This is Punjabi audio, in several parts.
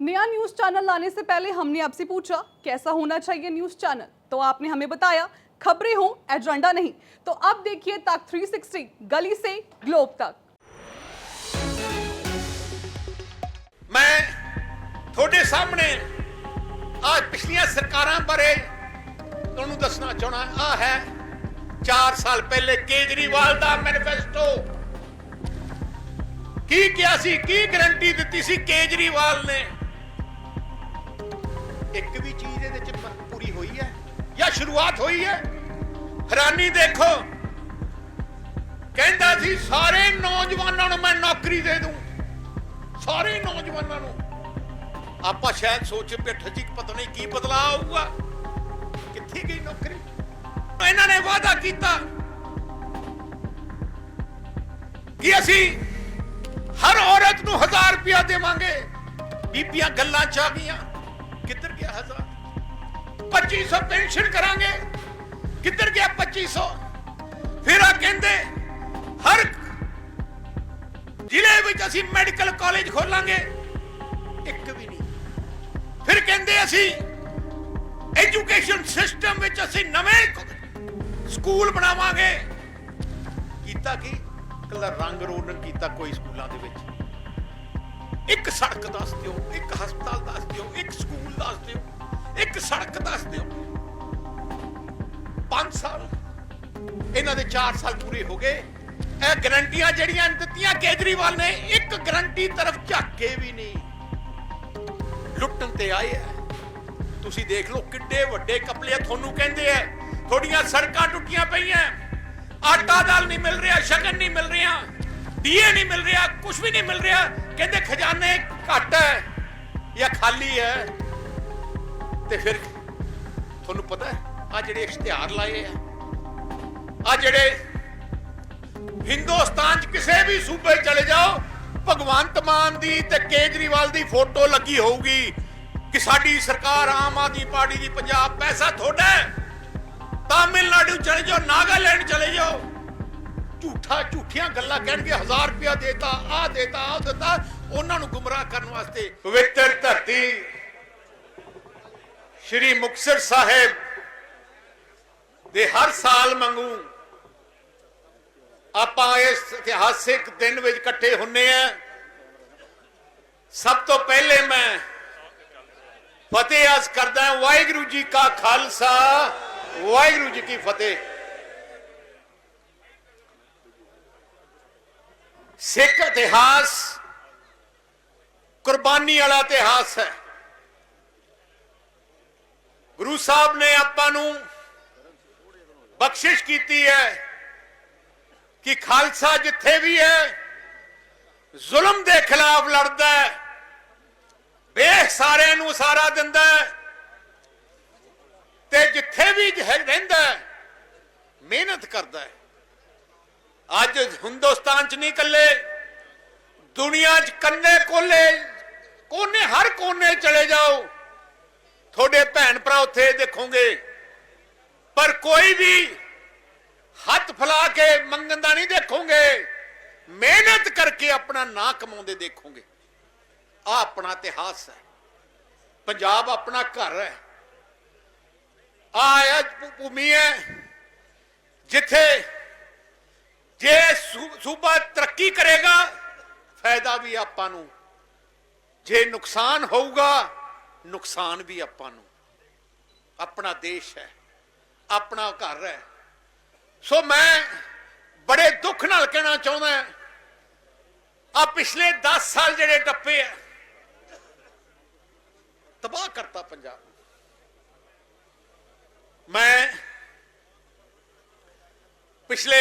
नया न्यूज चैनल लाने से पहले हमने आपसे पूछा कैसा होना चाहिए न्यूज चैनल तो आपने हमें बताया खबरें हो एजेंडा नहीं तो अब देखिए तक 360 गली से ग्लोब तक ਮੈਂ ਤੁਹਾਡੇ ਸਾਹਮਣੇ ਆ ਪਿਛਲੀਆਂ ਸਰਕਾਰਾਂ ਬਾਰੇ ਤੁਹਾਨੂੰ ਦੱਸਣਾ ਚਾਹਣਾ ਆ ਹੈ 4 ਸਾਲ ਪਹਿਲੇ ਕੇਜਰੀਵਾਲ ਦਾ ਮੈਨੀਫੈਸਟੋ ਕੀ ਕਿਹਾ ਸੀ ਕੀ ਗਰੰਟੀ ਦਿੱਤੀ ਸੀ ਕੇਜਰੀਵਾਲ ਨੇ ਇੱਕ ਵੀ ਚੀਜ਼ ਇਹਦੇ ਚ ਪੂਰੀ ਹੋਈ ਹੈ ਜਾਂ ਸ਼ੁਰੂਆਤ ਹੋਈ ਹੈ? ਹੈਰਾਨੀ ਦੇਖੋ। ਕਹਿੰਦਾ ਸੀ, ਸਾਰੇ ਨੌਜਵਾਨਾਂ ਨੂੰ ਮੈਂ ਨੌਕਰੀ ਦੇ ਦੂੰ। ਸਾਰੇ ਨੌਜਵਾਨਾਂ ਨੂੰ। ਆਪਾਂ ਸ਼ਾਇਦ ਸੋਚ ਬੈਠੇ ਸੀ ਪਤਾ ਨਹੀਂ ਕੀ ਬਦਲਾਅ ਆਊਗਾ। ਕਿੱਥੇ ਗਈ ਨੌਕਰੀ? ਇਹਨਾਂ ਨੇ ਵਾਅਦਾ ਕੀਤਾ ਕਿ ਅਸੀਂ ਹਰ ਔਰਤ ਨੂੰ 1000 ਰੁਪਇਆ ਦੇਵਾਂਗੇ। ਬੀਬੀਆਂ ਗੱਲਾਂ ਚ ਆ ਗਈਆਂ। ਕਿੱਧਰ ਗਿਆ 1000 2500 ਪੈਨਸ਼ਨ ਕਰਾਂਗੇ। ਕਿੱਧਰ ਗਿਆ 2500 ਫਿਰ ਆ ਕਹਿੰਦੇ, ਹਰ ਜ਼ਿਲ੍ਹੇ ਵਿੱਚ ਅਸੀਂ ਮੈਡੀਕਲ ਕਾਲਜ ਖੋਲਾਂਗੇ। ਇੱਕ ਵੀ ਨਹੀਂ। ਫਿਰ ਕਹਿੰਦੇ ਅਸੀਂ ਐਜੂਕੇਸ਼ਨ ਸਿਸਟਮ ਵਿੱਚ ਅਸੀਂ ਨਵੇਂ ਸਕੂਲ ਬਣਾਵਾਂਗੇ। ਕੀਤਾ ਕੀ? ਕੱਲਾ ਰੰਗ ਰੋਗਨ ਕੀਤਾ ਕੋਈ ਸਕੂਲਾਂ ਦੇ ਵਿੱਚ। ਇੱਕ ਸੜਕ ਦੱਸ ਦਿਓ ਸੜਕ ਦੱਸ ਦਿਓ। 5 ਸਾਲ। ਇਹਨਾਂ ਦੇ 4 ਸਾਲ ਪੂਰੇ ਹੋ ਗਏ। ਇਹ ਗਰੰਟੀਆਂ ਜਿਹੜੀਆਂ ਦਿੱਤੀਆਂ ਕੇਜਰੀਵਾਲ ਨੇ, ਇੱਕ ਗਰੰਟੀ ਤਰਫ ਝਾਕ ਵੀ ਨਹੀਂ। ਲੁੱਟਣ ਤੇ ਆਏ ਆ। ਤੁਸੀਂ ਦੇਖ ਲਓ ਕਿੱਡੇ ਵੱਡੇ ਕਪਲੇ ਤੁਹਾਨੂੰ ਕਹਿੰਦੇ ਆ। ਤੁਹਾਡੀਆਂ ਸੜਕਾਂ ਟੁੱਟੀਆਂ ਪਈਆਂ। ਆਟਾ ਦਾਲ ਨਹੀਂ ਮਿਲ ਰਿਹਾ, ਸ਼ਗਨ ਨਹੀਂ ਮਿਲ ਰਿਹਾ। ਡੀਏ ਨਹੀਂ ਮਿਲ ਰਿਹਾ ਕੁਝ ਵੀ ਨਹੀਂ ਮਿਲ ਰਿਹਾ। ਕਹਿੰਦੇ ਖਜ਼ਾਨੇ ਘੱਟ ਹੈ ਜਾਂ ਖਾਲੀ ਹੈ ਤੇ ਫਿਰ ਤੁਹਾਨੂੰ ਪਤਾ ਆ ਜਿਹੜੇ ਇਸ਼ਤਿਹਾਰ ਲਾਏ ਆ ਆ ਜਿਹੜੇ ਹਿੰਦੁਸਤਾਨ 'ਚ ਕਿਸੇ ਵੀ ਸੂਬੇ ਚਲੇ ਜਾਓ, ਭਗਵੰਤ ਮਾਨ ਦੀ ਤੇ ਕੇਜਰੀਵਾਲ ਦੀ ਫੋਟੋ ਲੱਗੀ ਹੋਊਗੀ ਕਿ ਸਾਡੀ ਸਰਕਾਰ ਆਮ ਆਦਮੀ ਪਾਰਟੀ ਦੀ ਪੰਜਾਬ ਪੈਸਾ ਤੁਹਾਡਾ ਤਾਮਿਲਨਾਡੂ ਚਲੇ ਜਾਓ, ਨਾਗਾਲੈਂਡ ਚਲੇ ਜਾਓ। ਝੂਠਾ ਝੂਠੀਆਂ ਗੱਲਾਂ ਕਹਿਣਗੇ 1000 ਰੁਪਇਆ ਦੇਤਾ ਆ ਦੇਤਾ ਆ ਦਿੱਤਾ, ਉਹਨਾਂ ਨੂੰ ਗੁੰਮਰਾਹ ਕਰਨ ਵਾਸਤੇ ਪਵਿੱਤਰ ਧਰਤੀ। ਸ਼੍ਰੀ ਮੁਕਤਸਰ ਸਾਹਿਬ ਦੇ ਹਰ ਸਾਲ ਮੰਗੂ ਆਪਾਂ ਇਸ ਇਤਿਹਾਸਿਕ ਦਿਨ ਵਿੱਚ ਇਕੱਠੇ ਹੁੰਨੇ ਆ। ਸਭ ਤੋਂ ਪਹਿਲੇ ਮੈਂ ਫਤਿਹ ਅਰਜ਼ ਕਰਦਾ ਹਾਂ, ਵਾਹਿਗੁਰੂ ਜੀ ਕਾ ਖਾਲਸਾ, ਵਾਹਿਗੁਰੂ ਜੀ ਕੀ ਫਤਿਹ। ਸਿੱਖ ਇਤਿਹਾਸ ਕੁਰਬਾਨੀ ਵਾਲਾ ਇਤਿਹਾਸ ਹੈ। ਗੁਰੂ ਸਾਹਿਬ ਨੇ ਆਪਾਂ ਨੂੰ ਬਖਸ਼ਿਸ਼ ਕੀਤੀ ਹੈ ਕਿ ਖਾਲਸਾ ਜਿੱਥੇ ਵੀ ਹੈ, ਜ਼ੁਲਮ ਦੇ ਖਿਲਾਫ ਲੜਦਾ ਹੈ ਬੇਹ ਸਾਰਿਆਂ ਨੂੰ ਸਾਰਾ ਦਿੰਦਾ ਹੈ ਤੇ ਜਿੱਥੇ ਵੀ ਰਹਿੰਦਾ ਮਿਹਨਤ ਕਰਦਾ ਹੈ। ਅੱਜ ਹਿੰਦੁਸਤਾਨ ਚ ਨਹੀਂ ਇਕੱਲੇ, ਦੁਨੀਆ ਚ ਕੰਨੇ ਕੋਲੇ, ਕੋਨੇ ਹਰ ਕੋਨੇ ਚਲੇ ਜਾਓ। ਤੁਹਾਡੇ ਭੈਣ ਭਰਾ ਉੱਥੇ ਦੇਖੋਗੇ। ਪਰ ਕੋਈ ਵੀ ਹੱਥ ਫਲਾ ਕੇ ਮੰਗਣ ਦਾ ਨਹੀਂ ਦੇਖੋਗੇ। ਮਿਹਨਤ ਕਰਕੇ ਆਪਣਾ ਨਾਂ ਕਮਾਉਂਦੇ ਦੇਖੋਗੇ। ਆ ਆਪਣਾ ਇਤਿਹਾਸ ਹੈ। ਪੰਜਾਬ ਆਪਣਾ ਘਰ ਹੈ। ਆ ਭੂਮੀ ਹੈ ਜਿੱਥੇ ਜੇ ਸੂਬਾ ਤਰੱਕੀ ਕਰੇਗਾ, ਫਾਇਦਾ ਵੀ ਆਪਾਂ ਨੂੰ। ਜੇ ਨੁਕਸਾਨ ਹੋਊਗਾ ਨੁਕਸਾਨ ਵੀ ਆਪਾਂ ਨੂੰ। ਆਪਣਾ ਦੇਸ਼ ਹੈ, ਆਪਣਾ ਘਰ ਹੈ। ਸੋ ਮੈਂ ਬੜੇ ਦੁੱਖ ਨਾਲ ਕਹਿਣਾ ਚਾਹੁੰਦਾ ਆ ਪਿਛਲੇ 10 ਸਾਲ ਜਿਹੜੇ ਟੱਪੇ ਆ, ਤਬਾਹ ਕਰਤਾ ਪੰਜਾਬ। ਮੈਂ ਪਿਛਲੇ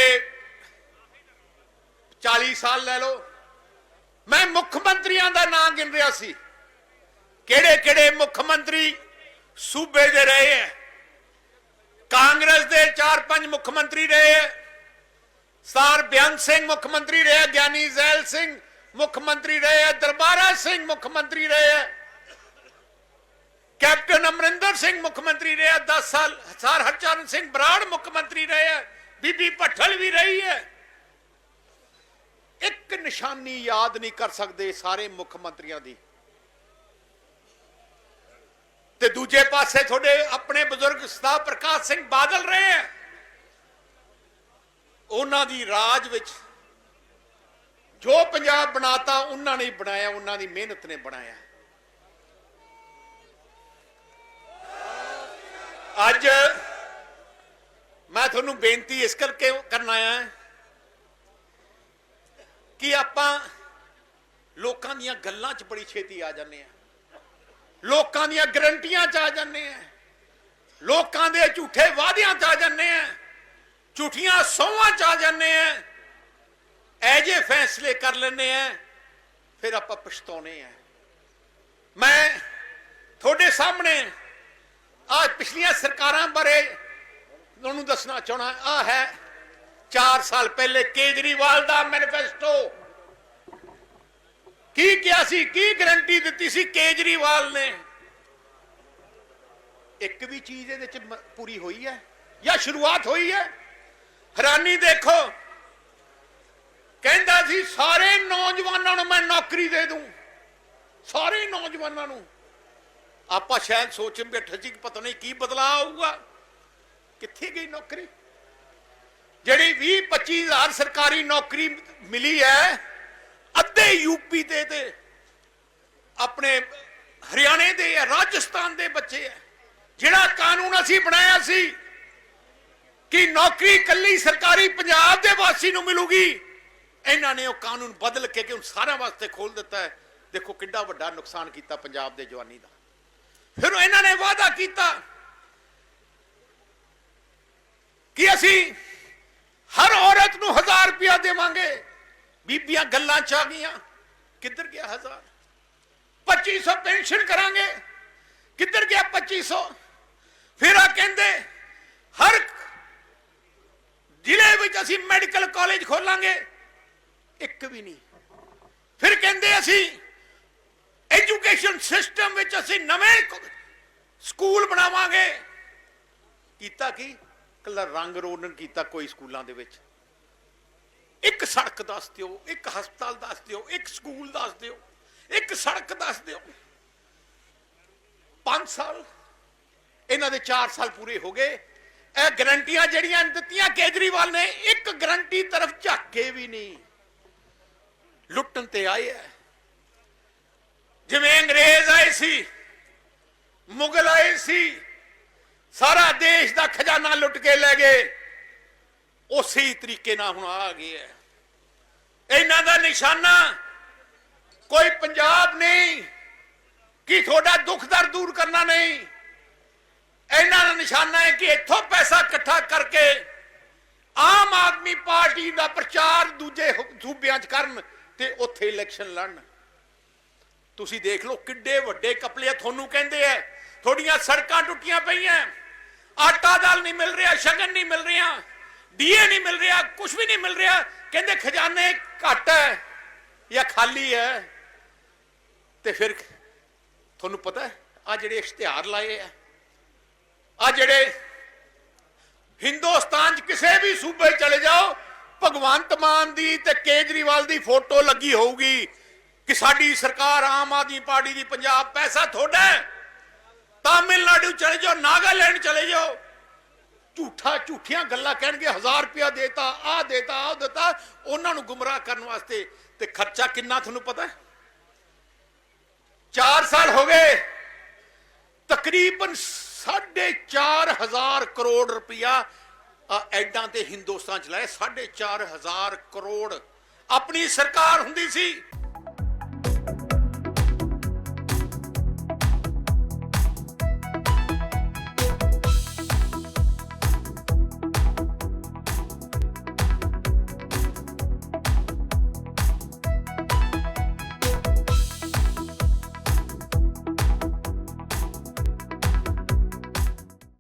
40 ਸਾਲ ਲੈ ਲਓ, ਮੈਂ ਮੁੱਖ ਮੰਤਰੀਆਂ ਦਾ ਨਾਂ ਗਿਣ ਰਿਹਾ ਸੀ। ਕਿਹੜੇ ਕਿਹੜੇ ਮੁੱਖ ਮੰਤਰੀ ਸੂਬੇ ਦੇ ਰਹੇ ਹੈ ਕਾਂਗਰਸ ਦੇ 4-5 ਮੁੱਖ ਮੰਤਰੀ ਰਹੇ ਹੈ ਸਰ ਬਿਆਨ ਸਿੰਘ ਮੁੱਖ ਮੰਤਰੀ ਰਹੇ ਗਿਆਨੀ ਜ਼ੈਲ ਸਿੰਘ ਮੁੱਖ ਮੰਤਰੀ ਰਹੇ ਹੈ ਦਰਬਾਰਾ ਸਿੰਘ ਮੁੱਖ ਮੰਤਰੀ ਰਹੇ ਹੈ ਕੈਪਟਨ ਅਮਰਿੰਦਰ ਸਿੰਘ ਮੁੱਖ ਮੰਤਰੀ ਰਿਹਾ 10 ਸਾਲ, ਸਰ ਹਰਚਰਨ ਸਿੰਘ ਬਰਾੜ ਮੁੱਖ ਮੰਤਰੀ ਰਹੇ ਹੈ ਬੀਬੀ ਭੱਠਲ ਵੀ ਰਹੀ ਹੈ ਇੱਕ ਨਿਸ਼ਾਨੀ ਯਾਦ ਨਹੀਂ ਕਰ ਸਕਦੇ ਸਾਰੇ ਮੁੱਖ ਮੰਤਰੀਆਂ ਦੀ। ਦੂਜੇ ਪਾਸੇ ਤੁਹਾਡੇ ਆਪਣੇ ਬਜ਼ੁਰਗ ਸਰਦਾਰ ਪ੍ਰਕਾਸ਼ ਸਿੰਘ ਬਾਦਲ ਰਹੇ ਆ ਉਹਨਾਂ ਦੀ ਰਾਜ ਵਿੱਚ ਜੋ ਪੰਜਾਬ ਬਣਾਤਾ, ਉਹਨਾਂ ਨੇ ਬਣਾਇਆ, ਉਹਨਾਂ ਦੀ ਮਿਹਨਤ ਨੇ ਬਣਾਇਆ। ਅੱਜ ਮੈਂ ਤੁਹਾਨੂੰ ਬੇਨਤੀ ਇਸ ਕਰਕੇ ਕਰਨ ਆਇਆ ਕਿ ਆਪਾਂ ਲੋਕਾਂ ਦੀਆਂ ਗੱਲਾਂ 'ਚ ਬੜੀ ਛੇਤੀ ਆ ਜਾਂਦੇ ਆ ਲੋਕਾਂ ਦੀਆਂ ਗਰੰਟੀਆਂ 'ਚ ਆ ਜਾਂਦੇ ਆ। ਲੋਕਾਂ ਦੇ ਝੂਠੇ ਵਾਅਦਿਆਂ 'ਚ ਆ ਜਾਂਦੇ ਆ। ਝੂਠੀਆਂ ਸੌਹਾਂ 'ਚ ਆ ਜਾਂਦੇ ਆ। ਐ ਜੇ ਫੈਸਲੇ ਕਰ ਲੈਂਦੇ ਆ, ਫਿਰ ਆਪਾਂ ਪਛਤਾਉਨੇ ਆ। ਮੈਂ ਤੁਹਾਡੇ ਸਾਹਮਣੇ ਆ ਪਿਛਲੀਆਂ ਸਰਕਾਰਾਂ ਬਾਰੇ ਤੁਹਾਨੂੰ ਦੱਸਣਾ ਚਾਹਣਾ ਆ ਹੈ 4 ਸਾਲ ਪਹਿਲੇ ਕੇਜਰੀਵਾਲ ਦਾ ਮੈਨੀਫੈਸਟੋ ਕੀ ਕਿਹਾ ਸੀ? ਕੀ ਗਰੰਟੀ ਦਿੱਤੀ ਸੀ ਕੇਜਰੀਵਾਲ ਨੇ? ਇੱਕ ਵੀ ਚੀਜ਼ ਇਹਦੇ ਚ ਪੂਰੀ ਹੋਈ ਹੈ ਜਾਂ ਸ਼ੁਰੂਆਤ ਹੋਈ ਹੈ? ਹੈਰਾਨੀ ਦੇਖੋ। ਕਹਿੰਦਾ ਸੀ, ਸਾਰੇ ਨੌਜਵਾਨਾਂ ਨੂੰ ਮੈਂ ਨੌਕਰੀ ਦੇ ਦੂੰ। ਸਾਰੇ ਨੌਜਵਾਨਾਂ ਨੂੰ। ਆਪਾਂ ਸ਼ਾਇਦ ਸੋਚਣ ਬੈਠੇ ਸੀ ਕਿ ਪਤਾ ਨਹੀਂ ਕੀ ਬਦਲਾਅ ਆਊਗਾ। ਕਿੱਥੇ ਗਈ ਨੌਕਰੀ? ਜਿਹੜੀ 20 25 ਹਜ਼ਾਰ ਸਰਕਾਰੀ ਨੌਕਰੀ ਮਿਲੀ ਹੈ ਅੱਧੇ ਯੂਪੀ ਦੇ ਤੇ ਆਪਣੇ ਹਰਿਆਣੇ ਦੇ ਆ, ਰਾਜਸਥਾਨ ਦੇ ਬੱਚੇ ਆ। ਜਿਹੜਾ ਕਾਨੂੰਨ ਅਸੀਂ ਬਣਾਇਆ ਸੀ ਕਿ ਨੌਕਰੀ ਕੱਲੀ ਸਰਕਾਰੀ ਪੰਜਾਬ ਦੇ ਵਾਸੀ ਨੂੰ ਮਿਲੂਗੀ, ਇਹਨਾਂ ਨੇ ਉਹ ਕਾਨੂੰਨ ਬਦਲ ਕੇ ਕਿ ਹੁਣ ਸਾਰਿਆਂ ਵਾਸਤੇ ਖੋਲ ਦਿੱਤਾ ਹੈ। ਦੇਖੋ ਕਿੰਨਾ ਵੱਡਾ ਨੁਕਸਾਨ ਕੀਤਾ ਪੰਜਾਬ ਦੇ ਜਵਾਨੀ ਦਾ। ਫਿਰ ਇਹਨਾਂ ਨੇ ਵਾਅਦਾ ਕੀਤਾ ਕਿ ਅਸੀਂ ਹਰ ਔਰਤ ਨੂੰ 1000 ਰੁਪਇਆ ਦੇਵਾਂਗੇ। ਬੀਬੀਆਂ ਗੱਲਾਂ ਚ ਆ ਗਈਆਂ। ਕਿੱਧਰ ਗਿਆ 1000 2500 ਪੈਨਸ਼ਨ ਕਰਾਂਗੇ। ਕਿੱਧਰ ਗਿਆ 2500 ਫਿਰ ਆ ਕਹਿੰਦੇ, ਹਰ ਜ਼ਿਲ੍ਹੇ ਵਿੱਚ ਅਸੀਂ ਮੈਡੀਕਲ ਕਾਲਜ ਖੋਲਾਂਗੇ। ਇੱਕ ਵੀ ਨਹੀਂ। ਫਿਰ ਕਹਿੰਦੇ ਅਸੀਂ, ਐਜੂਕੇਸ਼ਨ ਸਿਸਟਮ ਵਿੱਚ ਅਸੀਂ ਨਵੇਂ ਸਕੂਲ ਬਣਾਵਾਂਗੇ। ਕੀਤਾ ਕੀ? ਕੱਲਾ ਰੰਗ ਰੋਗਨ ਕੀਤਾ ਕੋਈ ਸਕੂਲਾਂ ਦੇ ਵਿੱਚ। ਇੱਕ ਸੜਕ ਦੱਸ ਦਿਓ, ਇੱਕ ਹਸਪਤਾਲ ਦੱਸ ਦਿਓ, ਇੱਕ ਸਕੂਲ ਦੱਸ ਦਿਓ, ਇੱਕ ਸੜਕ ਦੱਸ ਦਿਓ। 5 ਸਾਲ, ਇਹਨਾਂ ਦੇ 4 ਸਾਲ ਪੂਰੇ ਹੋ ਗਏ। ਇਹ ਗਰੰਟੀਆਂ ਜਿਹੜੀਆਂ ਦਿੱਤੀਆਂ, ਕੇਜਰੀਵਾਲ ਨੇ ਇੱਕ ਗਰੰਟੀ ਤਰਫ ਝਾਕੇ ਵੀ ਨਹੀਂ। ਲੁੱਟਣ ਤੇ ਆਏ ਹੈ ਜਿਵੇਂ ਅੰਗਰੇਜ਼ ਆਏ ਸੀ, ਮੁਗਲ ਆਏ ਸੀ, ਸਾਰਾ ਦੇਸ਼ ਦਾ ਖਜ਼ਾਨਾ ਲੁੱਟ ਕੇ ਲੈ ਗਏ। ਉਸੇ ਹੀ ਤਰੀਕੇ ਨਾਲ ਹੁਣ ਆ ਗਏ ਹੈ ਇਹਨਾਂ ਦਾ ਨਿਸ਼ਾਨਾ ਕੋਈ ਪੰਜਾਬ ਨਹੀਂ, ਕਿ ਤੁਹਾਡਾ ਦੁੱਖ ਦਰਦ ਦੂਰ ਕਰਨਾ ਨਹੀਂ। ਇਹਨਾਂ ਦਾ ਨਿਸ਼ਾਨਾ ਹੈ ਕਿ ਇੱਥੋਂ ਪੈਸਾ ਇਕੱਠਾ ਕਰਕੇ ਆਮ ਆਦਮੀ ਪਾਰਟੀ ਦਾ ਪ੍ਰਚਾਰ ਦੂਜੇ ਸੂਬਿਆਂ 'ਚ ਕਰਨ ਤੇ ਉੱਥੇ ਇਲੈਕਸ਼ਨ ਲੜਨ। ਤੁਸੀਂ ਦੇਖ ਲਓ ਕਿੱਡੇ ਵੱਡੇ ਕਪਲੇ ਤੁਹਾਨੂੰ ਕਹਿੰਦੇ ਐ। ਤੁਹਾਡੀਆਂ ਸੜਕਾਂ ਟੁੱਟੀਆਂ ਪਈਆਂ। ਆਟਾ ਦਾਲ ਨਹੀਂ ਮਿਲ ਰਿਹਾ, ਸ਼ਗਨ ਨਹੀਂ ਮਿਲ ਰਿਹਾ। ਡੀਏ ਨਹੀਂ ਮਿਲ ਰਿਹਾ ਕੁਝ ਵੀ ਨਹੀਂ ਮਿਲ ਰਿਹਾ। ਕਹਿੰਦੇ ਖਜ਼ਾਨੇ ਘੱਟ ਹੈ ਜਾਂ ਖਾਲੀ ਹੈ ਤੇ ਫਿਰ ਤੁਹਾਨੂੰ ਪਤਾ ਹੈ ਆ ਜਿਹੜੇ ਇਸ਼ਤਿਹਾਰ ਲਾਏ ਆ ਆ ਜਿਹੜੇ ਹਿੰਦੁਸਤਾਨ 'ਚ ਕਿਸੇ ਵੀ ਸੂਬੇ ਚਲੇ ਜਾਓ, ਭਗਵੰਤ ਮਾਨ ਦੀ ਤੇ ਕੇਜਰੀਵਾਲ ਦੀ ਫੋਟੋ ਲੱਗੀ ਹੋਊਗੀ ਕਿ ਸਾਡੀ ਸਰਕਾਰ ਆਮ ਆਦਮੀ ਪਾਰਟੀ ਦੀ ਪੰਜਾਬ ਪੈਸਾ ਤੁਹਾਡਾ ਤਾਮਿਲਨਾਡੂ ਚਲੇ ਜਾਓ, ਨਾਗਾਲੈਂਡ ਚਲੇ ਜਾਓ। ਝੂਠਾ ਝੂਠੀਆਂ ਗੱਲਾਂ ਕਹਿਣਗੇ 1000 ਰੁਪਇਆ ਦੇਤਾ ਆ ਦੇਤਾ ਆ ਦਿੱਤਾ, ਉਹਨਾਂ ਨੂੰ ਗੁੰਮਰਾਹ ਕਰਨ ਵਾਸਤੇ। ਤੇ ਖਰਚਾ ਕਿੰਨਾ ਤੁਹਾਨੂੰ ਪਤਾ ਹੈ? 4 ਸਾਲ ਹੋ ਗਏ। ਤਕਰੀਬਨ 4.5 ਕਰੋੜ ਰੁਪਇਆ ਆ ਐਡਾਂ ਤੇ ਹਿੰਦੁਸਤਾਨ ਚ ਲਾਇਆ। 4.5 ਕਰੋੜ। ਆਪਣੀ ਸਰਕਾਰ ਹੁੰਦੀ ਸੀ।